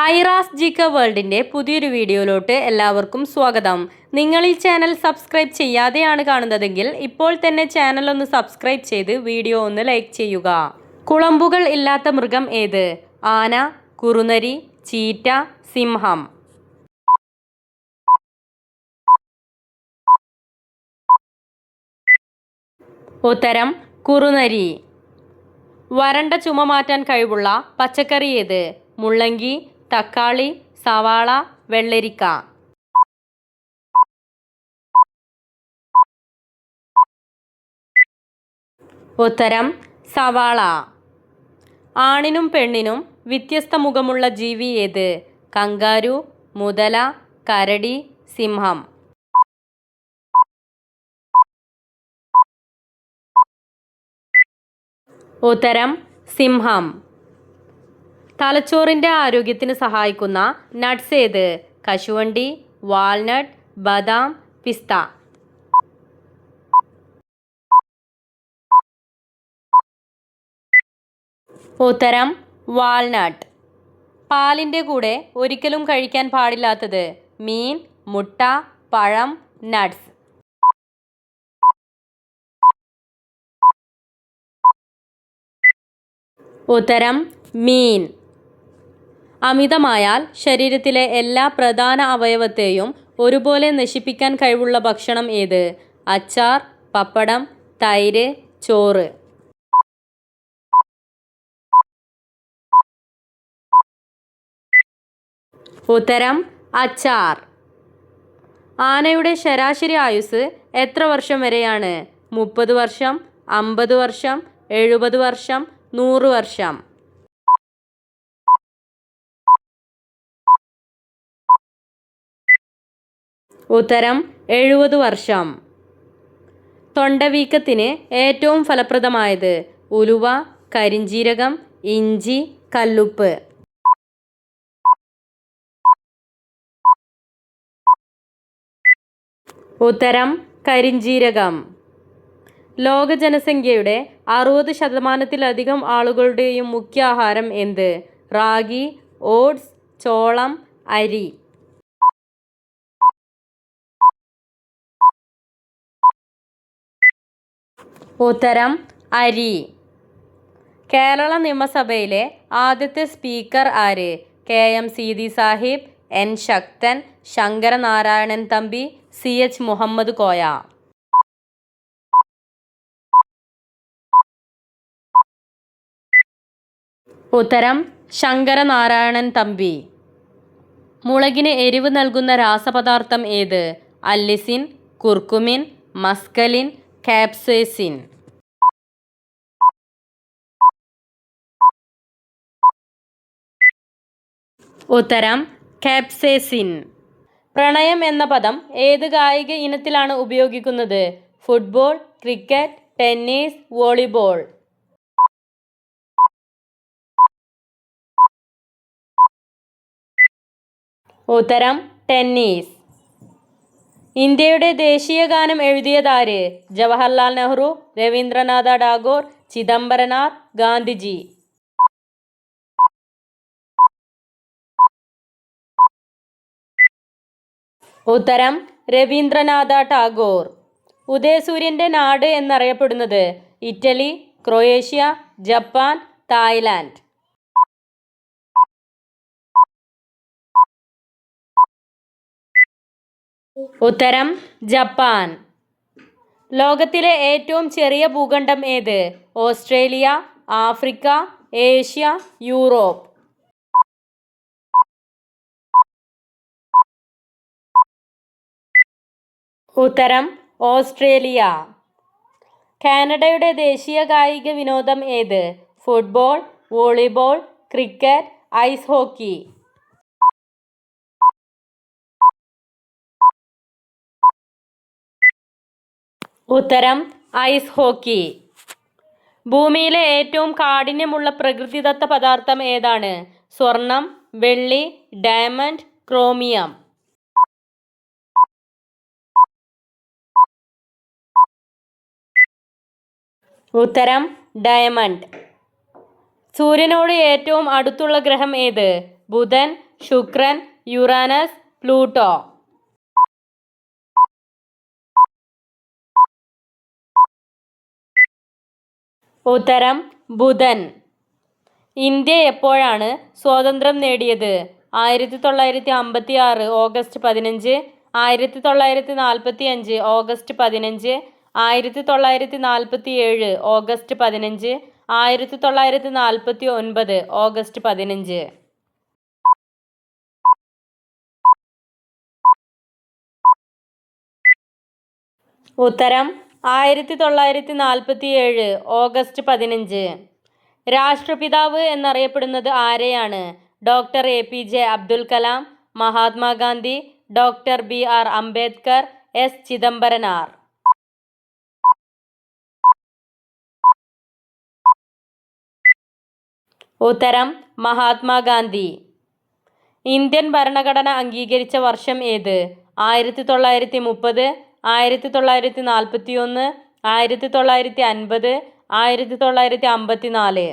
ഐറാസ് ജിക്ക വേൾഡിന്റെ പുതിയൊരു വീഡിയോയിലോട്ട് എല്ലാവർക്കും സ്വാഗതം. നിങ്ങൾ ഈ ചാനൽ സബ്സ്ക്രൈബ് ചെയ്യാതെയാണ് കാണുന്നതെങ്കിൽ ഇപ്പോൾ തന്നെ ചാനൽ ഒന്ന് സബ്സ്ക്രൈബ് ചെയ്ത് വീഡിയോ ഒന്ന് ലൈക്ക് ചെയ്യുക. കുളമ്പുകൾ ഇല്ലാത്ത മൃഗം ഏത്? ആന കുറുനരി ചീറ്റ സിംഹം. ഉത്തരം കുറുനരി. വരണ്ട ചുമ മാറ്റാൻ കഴിവുള്ള പച്ചക്കറി ഏത്? മുള്ളങ്കി തക്കാളി സവാള വെള്ളരിക്ക. ഉത്തരം സവാള. ആണിനും പെണ്ണിനും വ്യത്യസ്ത മുഖമുള്ള ജീവി ഏത്? കങ്കാരു മുതല കരടി സിംഹം. ഉത്തരം സിംഹം. തലച്ചോറിന്റെ ആരോഗ്യത്തിന് സഹായിക്കുന്ന നട്ട്സ് ഏത്? കശുവണ്ടി വാൾനട്ട് ബദാം പിസ്ത. ഉത്തരം വാൾനട്ട് പാലിന്റെ കൂടെ ഒരിക്കലും കഴിക്കാൻ പാടില്ലാത്തത് മീൻ മുട്ട പഴം നട്ട്സ്. ഉത്തരം മീൻ. അമിതമായാൽ ശരീരത്തിലെ എല്ലാ പ്രധാന അവയവത്തെയും ഒരുപോലെ നശിപ്പിക്കാൻ കഴിവുള്ള ഭക്ഷണം ഏത്? അച്ചാർ പപ്പടം തൈര് ചോറ്. ഉത്തരം അച്ചാർ. ആനയുടെ ശരാശരി ആയുസ് എത്ര വർഷം വരെയാണ്? മുപ്പത് വർഷം അമ്പത് വർഷം എഴുപത് വർഷം നൂറ് വർഷം. ഉത്തരം എഴുപത് വർഷം. തൊണ്ടവീക്കത്തിന് ഏറ്റവും ഫലപ്രദമായത് ഉലുവ കരിഞ്ജീരകം ഇഞ്ചി കല്ലുപ്പ്. ഉത്തരം കരിഞ്ജീരകം ലോക ജനസംഖ്യയുടെ അറുപത് ശതമാനത്തിലധികം ആളുകളുടെയും മുഖ്യ ആഹാരം എന്ത്? റാഗി ഓട്സ് ചോളം അരി. ഉത്തരം അരി. കേരള നിയമസഭയിലെ ആദ്യത്തെ സ്പീക്കർ ആര്? K. M. Seethi Sahib N. Sakthan Sankaranarayanan Thampi C. H. Muhammad Koya. ഉത്തരം ശങ്കരനാരായണൻ തമ്പി. മുളകിന് എരിവ് നൽകുന്ന രാസപദാർത്ഥം ഏത്? Allicin curcumin mescaline capsaicin. ഉത്തരം കാപ്സേസിൻ. പ്രണയം എന്ന പദം ഏത് കായിക ഇനത്തിലാണ് ഉപയോഗിക്കുന്നത്? Football cricket tennis volleyball. ഉത്തരം ടെന്നീസ്. ഇന്ത്യയുടെ ദേശീയ ഗാനം എഴുതിയതാര് ജവഹർലാൽ നെഹ്റു രവീന്ദ്രനാഥ ടാഗോർ ചിദംബരനാഥ് ഗാന്ധിജി. ഉത്തരം രവീന്ദ്രനാഥ ടാഗോർ. ഉദയസൂര്യന്റെ നാട് എന്നറിയപ്പെടുന്നത് ഇറ്റലി ക്രൊയേഷ്യ ജപ്പാൻ തായ്ലാൻഡ്. ഉത്തരം ജപ്പാൻ. ലോകത്തിലെ ഏറ്റവും ചെറിയ ഭൂഖണ്ഡം ഏത്? Australia Africa Asia Europe. ഉത്തരം ഓസ്ട്രേലിയ. കാനഡയുടെ ദേശീയ കായിക വിനോദം ഏത്? Football volleyball cricket ice hockey. ഉത്തരം ഐസ് ഹോക്കി. ഭൂമിയിലെ ഏറ്റവും കാഠിന്യമുള്ള പ്രകൃതിദത്ത പദാർത്ഥം ഏതാണ്? സ്വർണം വെള്ളി ഡയമണ്ട് ക്രോമിയം. ഉത്തരം ഡയമണ്ട്. സൂര്യനോട് ഏറ്റവും അടുത്തുള്ള ഗ്രഹം ഏത്? ബുധൻ ശുക്രൻ യുറാനസ് പ്ലൂട്ടോ. ഉത്തരം ബുധൻ. ഇന്ത്യ എപ്പോഴാണ് സ്വാതന്ത്ര്യം നേടിയത്? ആയിരത്തി തൊള്ളായിരത്തി അമ്പത്തി ആറ് ഓഗസ്റ്റ് പതിനഞ്ച് ആയിരത്തി തൊള്ളായിരത്തി നാൽപ്പത്തി അഞ്ച് ഓഗസ്റ്റ് പതിനഞ്ച് ആയിരത്തി തൊള്ളായിരത്തി നാൽപ്പത്തി ഏഴ് ഓഗസ്റ്റ് പതിനഞ്ച് ആയിരത്തി തൊള്ളായിരത്തി നാൽപ്പത്തി ഒൻപത് ഓഗസ്റ്റ് പതിനഞ്ച്. ഉത്തരം ആയിരത്തി തൊള്ളായിരത്തി നാൽപ്പത്തി ഏഴ് ഓഗസ്റ്റ് പതിനഞ്ച്. രാഷ്ട്രപിതാവ് എന്നറിയപ്പെടുന്നത് ആരെയാണ്? Doctor A P J Abdul Kalam Mahatma Gandhi doctor B R Ambedkar S Chidambaranar. ഉത്തരം മഹാത്മാഗാന്ധി. ഇന്ത്യൻ ഭരണഘടന അംഗീകരിച്ച വർഷം ഏത്? ആയിരത്തി തൊള്ളായിരത്തി മുപ്പത് ആയിരത്തി തൊള്ളായിരത്തി നാൽപ്പത്തി ഒന്ന് ആയിരത്തി തൊള്ളായിരത്തി അൻപത് ആയിരത്തി തൊള്ളായിരത്തി അമ്പത്തി നാല്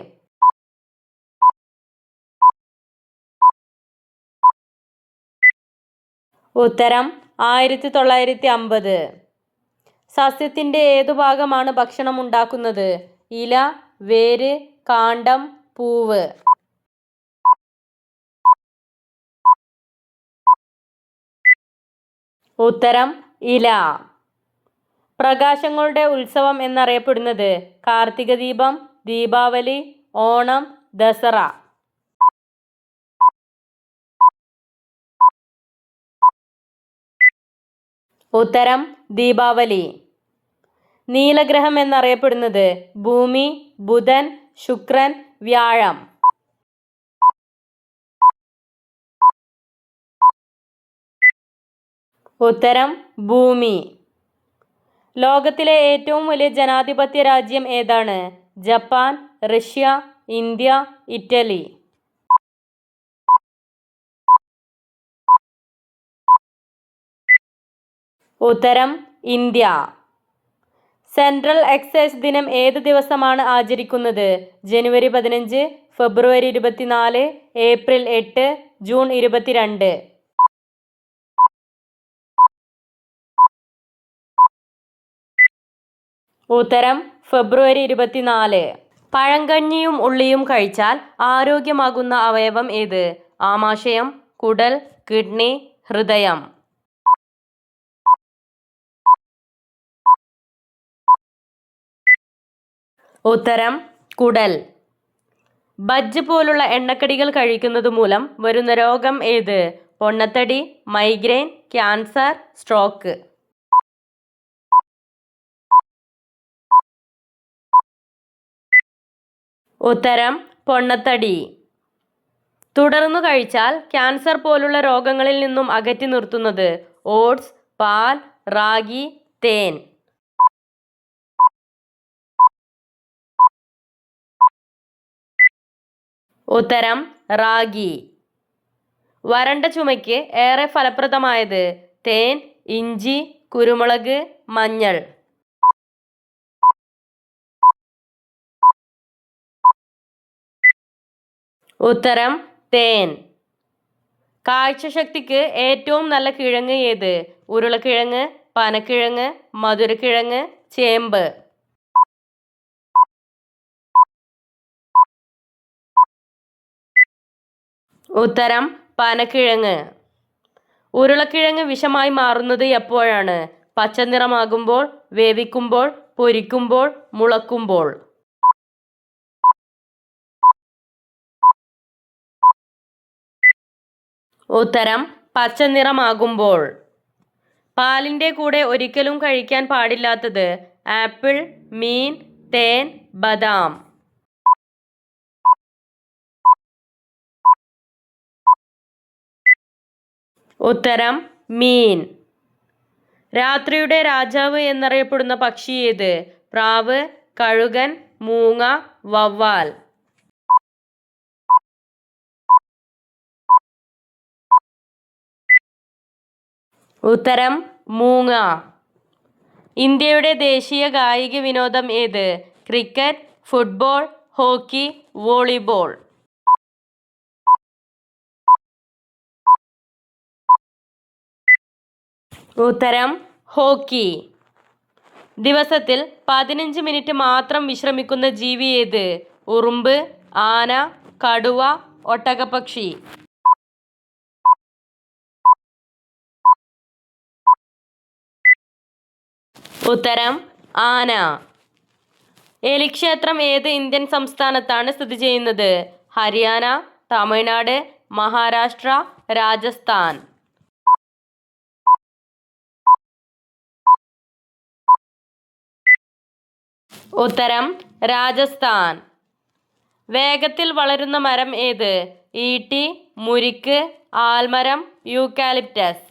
ഉത്തരം ആയിരത്തി തൊള്ളായിരത്തി അമ്പത് സസ്യത്തിന്റെ ഏതു ഭാഗമാണ് ഭക്ഷണം ഉണ്ടാക്കുന്നത് ഇല വേര് കാണ്ഡം പൂവ്. ഉത്തരം ഇല. പ്രകാശങ്ങളുടെ ഉത്സവം എന്നറിയപ്പെടുന്നത് കാർത്തിക ദീപം ദീപാവലി ഓണം ദസറ. ഉത്തരം ദീപാവലി. നീലഗ്രഹം എന്നറിയപ്പെടുന്നത് ഭൂമി ബുധൻ ശുക്രൻ വ്യാഴം. ഉത്തരം ഭൂമി. ലോകത്തിലെ ഏറ്റവും വലിയ ജനാധിപത്യ രാജ്യം ഏതാണ്? Japan Russia India Italy. ഉത്തരം ഇന്ത്യ. സെൻട്രൽ എക്സൈസ് ദിനം ഏത് ദിവസമാണ് ആചരിക്കുന്നത്? ജനുവരി പതിനഞ്ച് ഫെബ്രുവരി ഇരുപത്തിനാല് ഏപ്രിൽ എട്ട് ജൂൺ ഇരുപത്തിരണ്ട്. ഉത്തരം ഫെബ്രുവരി ഇരുപത്തിനാല്. പഴങ്കഞ്ഞിയും ഉള്ളിയും കഴിച്ചാൽ ആരോഗ്യമാകുന്ന അവയവം ഏത്? ആമാശയം കുടൽ കിഡ്നി ഹൃദയം. ഉത്തരം കുടൽ. ബജ്ജ് പോലുള്ള എണ്ണക്കടികൾ കഴിക്കുന്നത് മൂലം വരുന്ന രോഗം ഏത്? പൊണ്ണത്തടി മൈഗ്രെയിൻ ക്യാൻസർ സ്ട്രോക്ക്. ഉത്തരം പൊണ്ണത്തടി. തുടർന്നു കഴിച്ചാൽ ക്യാൻസർ പോലുള്ള രോഗങ്ങളിൽ നിന്നും അകറ്റി നിർത്തുന്നത് ഓട്സ് പാൽ റാഗി തേൻ. ഉത്തരം റാഗി. വരണ്ട ചുമയ്ക്ക് ഏറെ ഫലപ്രദമായത് തേൻ ഇഞ്ചി കുരുമുളക് മഞ്ഞൾ. ഉത്തരം തേൻ. കാഴ്ചശക്തിക്ക് ഏറ്റവും നല്ല കിഴങ്ങ് ഏത്? ഉരുളക്കിഴങ്ങ് പനക്കിഴങ്ങ് മധുരക്കിഴങ്ങ് ചേമ്പ്. ഉത്തരം പനക്കിഴങ്ങ്. ഉരുളക്കിഴങ്ങ് വിഷമായി മാറുന്നത് എപ്പോഴാണ്? പച്ച നിറമാകുമ്പോൾ വേവിക്കുമ്പോൾ പൊരിക്കുമ്പോൾ മുളക്കുമ്പോൾ. ഉത്തരം പച്ച നിറമാകുമ്പോൾ. പാലിന്റെ കൂടെ ഒരിക്കലും കഴിക്കാൻ പാടില്ലാത്തത് ആപ്പിൾ മീൻ തേൻ ബദാം. ഉത്തരം മീൻ. രാത്രിയുടെ രാജാവ് എന്നറിയപ്പെടുന്ന പക്ഷി ഏത്? പ്രാവ് കഴുകൻ മൂങ്ങ വവ്വാൽ. ഉത്തരം മൂങ്ങ. ഇന്ത്യയുടെ ദേശീയ കായിക വിനോദം ഏത്? Cricket football hockey volleyball. ഉത്തരം ഹോക്കി. ദിവസത്തിൽ പതിനഞ്ച് മിനിറ്റ് മാത്രം വിശ്രമിക്കുന്ന ജീവി ഏത്? ഉറുമ്പ് ആന കടുവ ഒട്ടകപ്പക്ഷി. ഉത്തരം ആന. എലിക്ഷേത്രം ഏത് ഇന്ത്യൻ സംസ്ഥാനത്താണ് സ്ഥിതി ചെയ്യുന്നത്? ഹരിയാന തമിഴ്നാട് മഹാരാഷ്ട്ര രാജസ്ഥാൻ. ഉത്തരം രാജസ്ഥാൻ. വേഗത്തിൽ വളരുന്ന മരം ഏത്? ഈട്ടി മുരിക്ക് ആൽമരം യൂക്കാലിപ്റ്റസ്.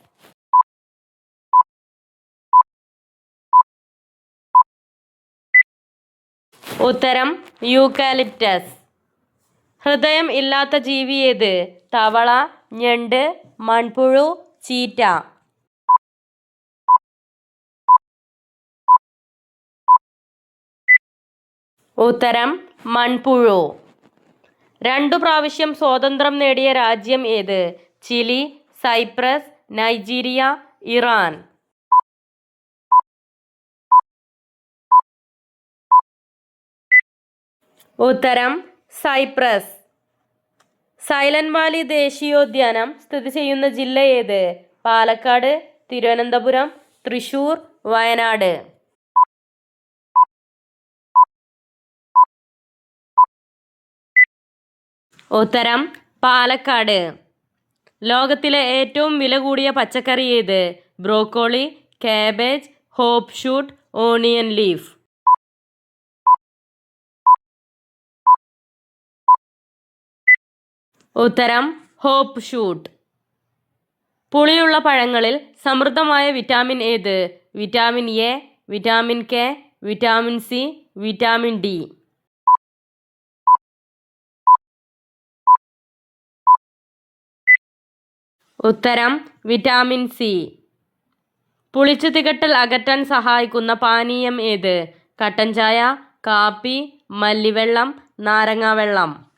ഉത്തരം യൂക്കാലിപ്റ്റസ്. ഹൃദയം ഇല്ലാത്ത ജീവി ഏത്? തവള ഞണ്ട് മൺപുഴു ചീറ്റ. ഉത്തരം മൺപുഴു. രണ്ടു പ്രാവശ്യം സ്വാതന്ത്ര്യം നേടിയ രാജ്യം ഏത്? Chile Cyprus Nigeria Iran. ഉത്തരം സൈപ്രസ്. സൈലന്റ് വാലി ദേശീയോദ്യാനം സ്ഥിതി ചെയ്യുന്ന ജില്ല ഏത്? പാലക്കാട് തിരുവനന്തപുരം തൃശൂർ വയനാട്. ഉത്തരം പാലക്കാട്. ലോകത്തിലെ ഏറ്റവും വില കൂടിയ പച്ചക്കറി ഏത്? Broccoli cabbage hop shoot onion leaf. ഉത്തരം ഹോപ്പ് ഷൂട്ട്. പുളിയുള്ള പഴങ്ങളിൽ സമൃദ്ധമായ വിറ്റാമിൻ ഏത്? Vitamin A vitamin K vitamin C vitamin D. ഉത്തരം വിറ്റാമിൻ സി. പുളിച്ചു തികട്ടൽ അകറ്റാൻ സഹായിക്കുന്ന പാനീയം ഏത്? കട്ടൻ ചായ കാപ്പി മല്ലിവെള്ളം നാരങ്ങാവെള്ളം.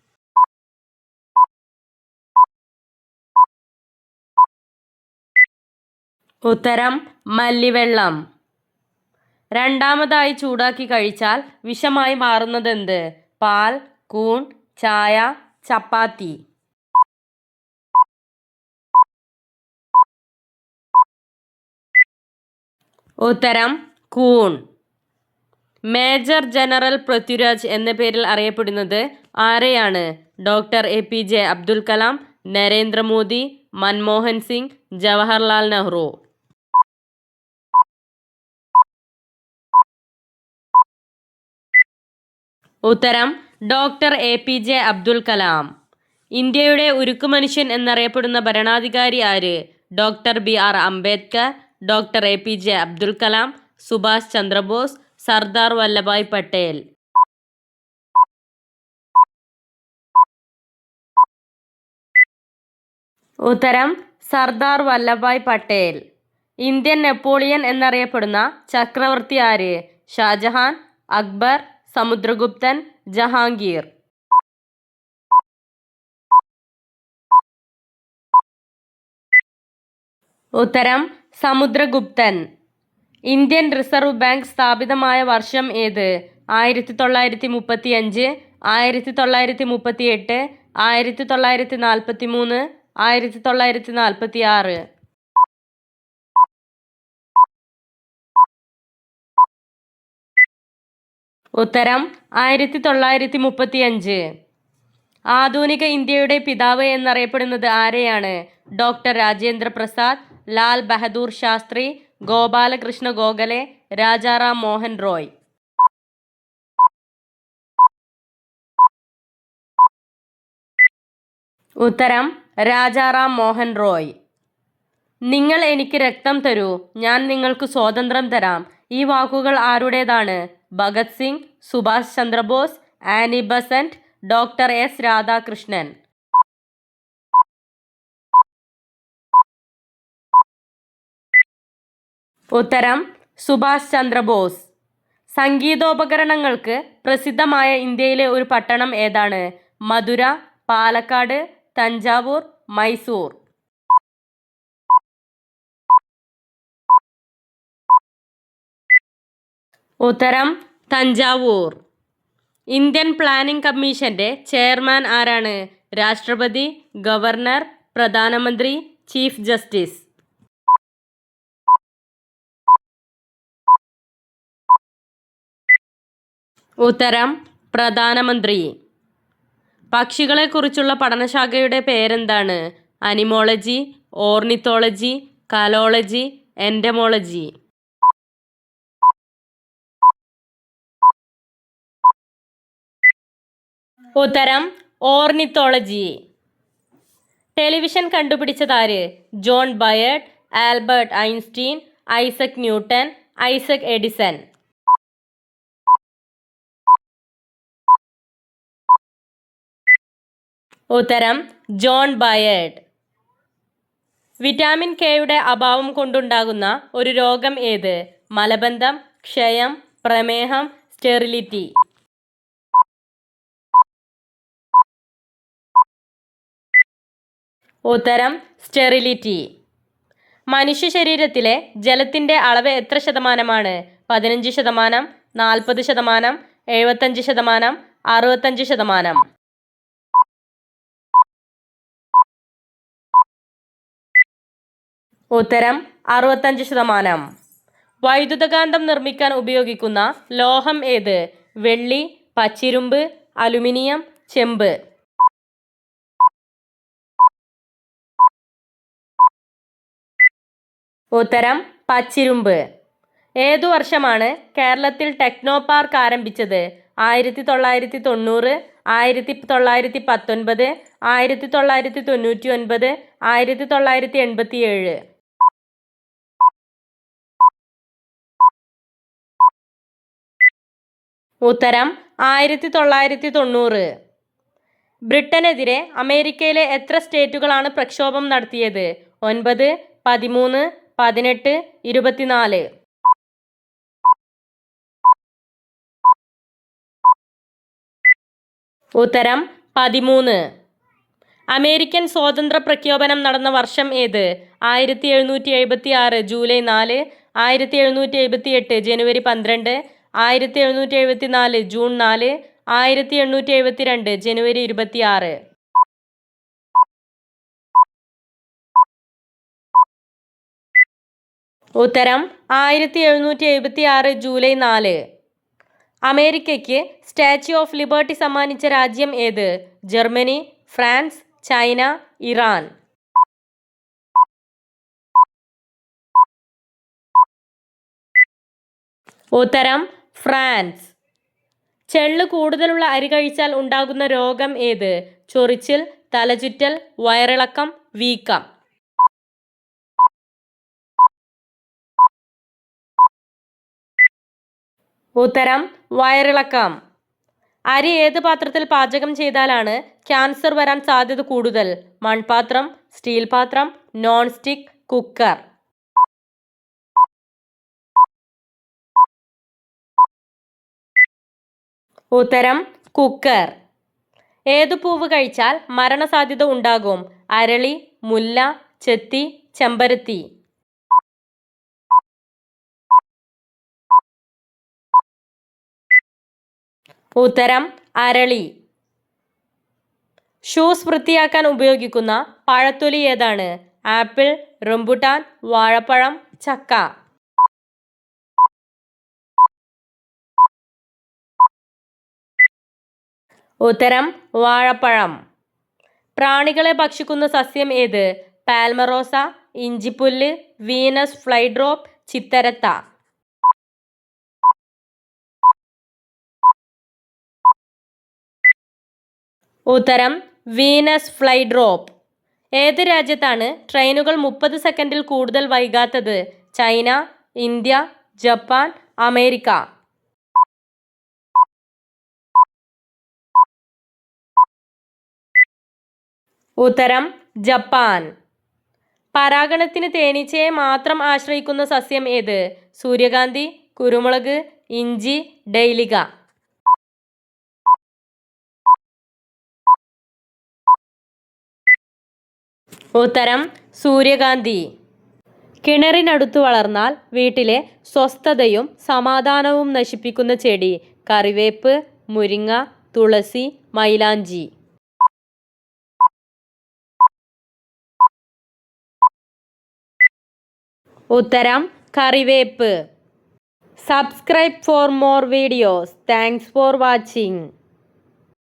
ഉത്തരം മല്ലിവെള്ളം. രണ്ടാമതായി ചൂടാക്കി കഴിച്ചാൽ വിഷമായി മാറുന്നതെന്ത്? പാൽ കൂൺ ചായ ചപ്പാത്തി. ഉത്തരം കൂൺ. മേജർ ജനറൽ പൃഥ്വിരാജ് എന്ന പേരിൽ അറിയപ്പെടുന്നത് ആരെയാണ്? Doctor A P J Abdul Kalam Narendra Modi Manmohan Singh Jawaharlal Nehru. ഉത്തരം doctor A P J Abdul Kalam. ഇന്ത്യയുടെ ഉരുക്കു മനുഷ്യൻ എന്നറിയപ്പെടുന്ന ഭരണാധികാരി ആര്? Doctor B R Ambedkar doctor A P J Abdul Kalam Subhash Chandrabose Sardar Vallabhbhai Patel. ഉത്തരം Sardar Vallabhbhai Patel. Indian Napoleon എന്നറിയപ്പെടുന്ന ചക്രവർത്തി ആര്? ഷാജഹാൻ അക്ബർ സമുദ്രഗുപ്തൻ ജഹാംഗീർ. ഉത്തരം സമുദ്രഗുപ്തൻ. ഇന്ത്യൻ റിസർവ് ബാങ്ക് സ്ഥാപിതമായ വർഷം ഏത്? ആയിരത്തി തൊള്ളായിരത്തി മുപ്പത്തി അഞ്ച് ആയിരത്തി തൊള്ളായിരത്തി മുപ്പത്തി എട്ട് ആയിരത്തി തൊള്ളായിരത്തി നാൽപ്പത്തി മൂന്ന് ആയിരത്തി തൊള്ളായിരത്തി നാൽപ്പത്തി ആറ് ഉത്തരം ആയിരത്തി തൊള്ളായിരത്തി മുപ്പത്തി അഞ്ച് ആധുനിക ഇന്ത്യയുടെ പിതാവ് എന്നറിയപ്പെടുന്നത് ആരെയാണ്? ഡോക്ടർ രാജേന്ദ്ര പ്രസാദ് ലാൽ ബഹദൂർ ശാസ്ത്രി ഗോപാലകൃഷ്ണ ഗോഖലെ രാജാറാം മോഹൻ റോയ്. ഉത്തരം രാജാറാം മോഹൻ റോയ്. നിങ്ങൾ എനിക്ക് രക്തം തരൂ ഞാൻ നിങ്ങൾക്ക് സ്വാതന്ത്ര്യം തരാം. ഈ വാക്കുകൾ ആരുടേതാണ്? Bhagat Singh Subhash Chandrabose Annie Besant doctor S Radhakrishnan. ഉത്തരം സുഭാഷ് ചന്ദ്രബോസ്. സംഗീതോപകരണങ്ങൾക്ക് പ്രസിദ്ധമായ ഇന്ത്യയിലെ ഒരു പട്ടണം ഏതാണ്? മധുര പാലക്കാട് തഞ്ചാവൂർ മൈസൂർ. ഉത്തരം തഞ്ചാവൂർ. ഇന്ത്യൻ പ്ലാനിംഗ് കമ്മീഷന്റെ ചെയർമാൻ ആരാണ്? രാഷ്ട്രപതി ഗവർണർ പ്രധാനമന്ത്രി ചീഫ് ജസ്റ്റിസ്. ഉത്തരം പ്രധാനമന്ത്രി. പക്ഷികളെക്കുറിച്ചുള്ള പഠനശാഖയുടെ പേരെന്താണ്? അനിമോളജി ഓർണിത്തോളജി കലോളജി എൻഡമോളജി ഉത്തരം ornithology. Television കണ്ടുപിടിച്ചതാര് John Baird Albert Einstein Isaac Newton Isaac Edison. ഉത്തരം ജോൺ ബയേഡ് വിറ്റാമിൻ കെയുടെ അഭാവം കൊണ്ടുണ്ടാകുന്ന ഒരു രോഗം ഏത്? മലബന്ധം ക്ഷയം പ്രമേഹം സ്റ്റെറിലിറ്റി. ഉത്തരം സ്റ്റെറിലിറ്റി. മനുഷ്യ ശരീരത്തിലെ ജലത്തിന്റെ അളവ് എത്ര ശതമാനമാണ്? പതിനഞ്ച് ശതമാനം നാൽപ്പത് ശതമാനം എഴുപത്തഞ്ച് ശതമാനം അറുപത്തഞ്ച് ശതമാനം. ഉത്തരം അറുപത്തഞ്ച് ശതമാനം. വൈദ്യുതകാന്തം നിർമ്മിക്കാൻ ഉപയോഗിക്കുന്ന ലോഹം ഏത്? വെള്ളി പച്ചിരുമ്പ് അലുമിനിയം ചെമ്പ്. ഉത്തരം പച്ചിരുമ്പ്. ഏതു വർഷമാണ് കേരളത്തിൽ ടെക്നോ പാർക്ക് ആരംഭിച്ചത്? ആയിരത്തി തൊള്ളായിരത്തി തൊണ്ണൂറ് ആയിരത്തി തൊള്ളായിരത്തി പത്തൊൻപത് ആയിരത്തി തൊള്ളായിരത്തി തൊണ്ണൂറ്റി ഒൻപത് ആയിരത്തി തൊള്ളായിരത്തി എൺപത്തി ഏഴ് ഉത്തരം ആയിരത്തി തൊള്ളായിരത്തി തൊണ്ണൂറ് ബ്രിട്ടനെതിരെ അമേരിക്കയിലെ എത്ര സ്റ്റേറ്റുകളാണ് പ്രക്ഷോഭം നടത്തിയത്? ഒൻപത് പതിമൂന്ന് പതിനെട്ട് ഇരുപത്തിനാല്. ഉത്തരം പതിമൂന്ന്. അമേരിക്കൻ സ്വാതന്ത്ര്യ പ്രഖ്യാപനം നടന്ന വർഷം ഏത്? ആയിരത്തി എഴുന്നൂറ്റി എഴുപത്തി ആറ് ജൂലൈ നാല്. ആയിരത്തി എഴുന്നൂറ്റി എഴുപത്തി എട്ട് ജനുവരി പന്ത്രണ്ട്. ആയിരത്തി എഴുന്നൂറ്റി എഴുപത്തി നാല് ജൂൺ നാല് ആയിരത്തി എണ്ണൂറ്റി എഴുപത്തി രണ്ട് ജനുവരി ഇരുപത്തി ആറ് ഉത്തരം ആയിരത്തി എഴുന്നൂറ്റി എഴുപത്തി ആറ് ജൂലൈ നാല്. അമേരിക്കയ്ക്ക് സ്റ്റാച്യു ഓഫ് ലിബർട്ടി സമ്മാനിച്ച രാജ്യം ഏത്? Germany France China Iran. ഉത്തരം ഫ്രാൻസ്. ചെള്ള് കൂടുതലുള്ള അരി കഴിച്ചാൽ ഉണ്ടാകുന്ന രോഗം ഏത്? ചൊറിച്ചിൽ തലചുറ്റൽ വയറിളക്കം വീക്കം. ഉത്തരം വയറിളക്കം. അരി ഏത് പാത്രത്തിൽ പാചകം ചെയ്താലാണ് ക്യാൻസർ വരാൻ സാധ്യത കൂടുതൽ? മൺപാത്രം സ്റ്റീൽ പാത്രം നോൺ സ്റ്റിക്ക് കുക്കർ. ഉത്തരം കുക്കർ. ഏതു പൂവ് കഴിച്ചാൽ മരണസാധ്യത ഉണ്ടാകും? അരളി മുല്ല ചെത്തി ചെമ്പരത്തി. ഉത്തരം അരളി. ഷൂസ് വൃത്തിയാക്കാൻ ഉപയോഗിക്കുന്ന പഴത്തൊലി ഏതാണ്? ആപ്പിൾ റംബുട്ടാൻ വാഴപ്പഴം ചക്ക. ഉത്തരം വാഴപ്പഴം. പ്രാണികളെ ഭക്ഷിക്കുന്ന സസ്യം ഏത്? പാൽമറോസ ഇഞ്ചിപ്പുല്ല് വീനസ് ഫ്ലൈഡ്രോപ്പ് ചിത്തരത്ത. ഉത്തരം വീനസ് ഫ്ലൈഡ്രോപ്പ്. ഏത് രാജ്യത്താണ് ട്രെയിനുകൾ മുപ്പത് സെക്കൻഡിൽ കൂടുതൽ വൈകാത്തത്? China India Japan America. ഉത്തരം ജപ്പാൻ. പരാഗണത്തിന് തേനീച്ചയെ മാത്രം ആശ്രയിക്കുന്ന സസ്യം ഏത്? സൂര്യകാന്തി കുരുമുളക് ഇഞ്ചി ഡെയിലിക. ഉത്തരം സൂര്യകാന്തി. കിണറിനടുത്ത് വളർന്നാൽ വീട്ടിലെ സ്വസ്ഥതയും സമാധാനവും നശിപ്പിക്കുന്ന ചെടി കറിവേപ്പ് മുരിങ്ങ തുളസി മൈലാഞ്ചി. ഉത്തരം കറിവേപ്പ്. Subscribe for more videos thanks for watching